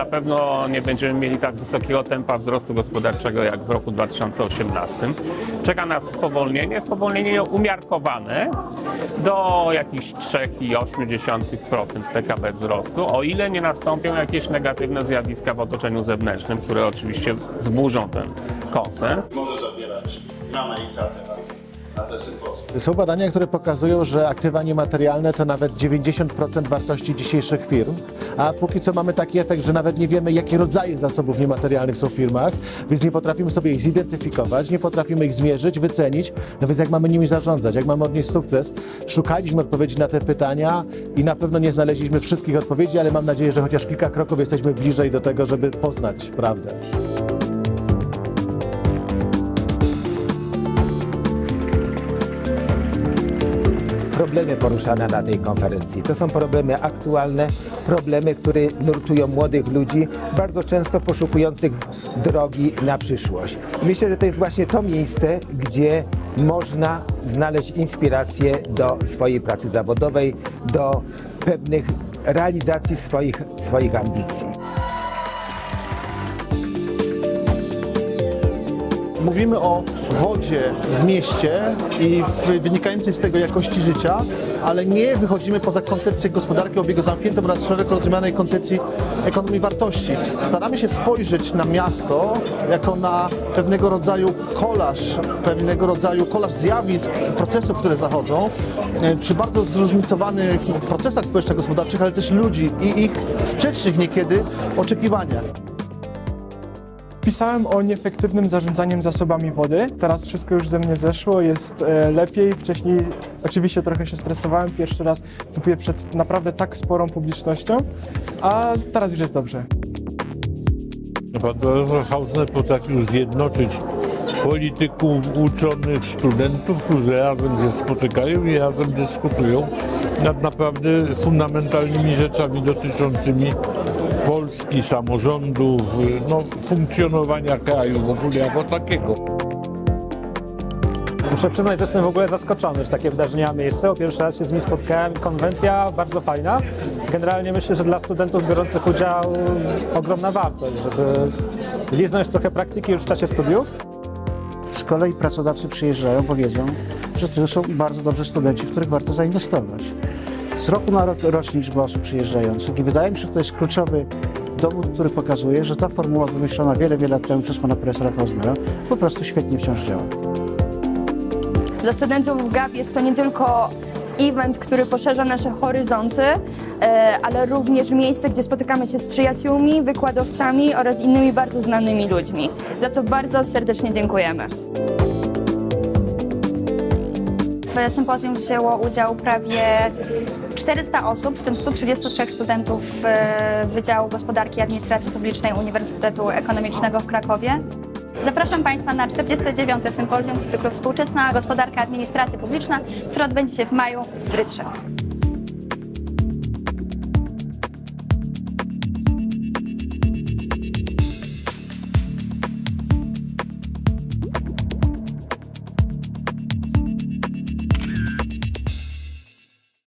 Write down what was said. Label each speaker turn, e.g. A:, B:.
A: na pewno nie będziemy mieli tak wysokiego tempa wzrostu gospodarczego jak w roku 2018. Czeka nas spowolnienie, spowolnienie umiarkowane do jakichś 3,8% PKB wzrostu, o ile nie nastąpią jakieś negatywne zjawiska w otoczeniu zewnętrznym, które oczywiście zburzą ten konsens.
B: może zabierać mamę i te.
C: Są badania, które pokazują, że aktywa niematerialne to nawet 90% wartości dzisiejszych firm, a póki co mamy taki efekt, że nawet nie wiemy, jakie rodzaje zasobów niematerialnych są w firmach, więc nie potrafimy sobie ich zidentyfikować, nie potrafimy ich zmierzyć, wycenić, no więc jak mamy nimi zarządzać, jak mamy odnieść sukces, szukaliśmy odpowiedzi na te pytania i na pewno nie znaleźliśmy wszystkich odpowiedzi, ale mam nadzieję, że chociaż kilka kroków jesteśmy bliżej do tego, żeby poznać prawdę.
D: Problemy poruszane na tej konferencji. To są problemy aktualne, problemy, które nurtują młodych ludzi, bardzo często poszukujących drogi na przyszłość. Myślę, że to jest właśnie to miejsce, gdzie można znaleźć inspirację do swojej pracy zawodowej, do pewnych realizacji swoich, swoich ambicji.
E: Mówimy o wodzie w mieście i w wynikającej z tego jakości życia, ale nie wychodzimy poza koncepcję gospodarki obiegu zamkniętym oraz szeroko rozumianej koncepcji ekonomii wartości. Staramy się spojrzeć na miasto jako na pewnego rodzaju kolaż, pewnego rodzaju kolaż zjawisk, procesów, które zachodzą e, przy bardzo zróżnicowanych procesach społeczno-gospodarczych, ale też ludzi i ich sprzecznych niekiedy oczekiwaniach.
F: Pisałem o nieefektywnym zarządzaniem zasobami wody. Teraz wszystko już ze mnie zeszło, jest e, lepiej. Wcześniej oczywiście trochę się stresowałem. Pierwszy raz występuję przed naprawdę tak sporą publicznością, a teraz już jest dobrze.
G: Pan profesor Hausner potrafił zjednoczyć polityków, uczonych, studentów, którzy razem się spotykają i razem dyskutują nad naprawdę fundamentalnymi rzeczami dotyczącymi Polski, samorządów, no, funkcjonowania kraju w ogóle jako takiego.
H: Muszę przyznać, że jestem w ogóle zaskoczony, że takie wydarzenie ma miejsce. Po pierwszy raz się z nimi spotkałem. Konwencja bardzo fajna. Generalnie myślę, że dla studentów biorących udział ogromna wartość, żeby liznąć trochę praktyki już w czasie studiów.
I: Z kolei pracodawcy przyjeżdżają, bo wiedzą, że to są bardzo dobrzy studenci, w których warto zainwestować. Z roku na rok rośnie liczba osób przyjeżdżających i wydaje mi się, że to jest kluczowy dowód, który pokazuje, że ta formuła wymyślona wiele, wiele lat temu przez pana profesora Hausnera po prostu świetnie wciąż działa.
J: Dla studentów GAP jest to nie tylko event, który poszerza nasze horyzonty, e, ale również miejsce, gdzie spotykamy się z przyjaciółmi, wykładowcami oraz innymi bardzo znanymi ludźmi, za co bardzo serdecznie dziękujemy.
K: W sympozjum wzięło udział prawie 400 osób, w tym 133 studentów e, Wydziału Gospodarki i Administracji Publicznej Uniwersytetu Ekonomicznego w Krakowie. Zapraszam Państwa na 49. sympozjum z cyklu Współczesna Gospodarka Administracja Publiczna, które odbędzie się w maju w Rytrze.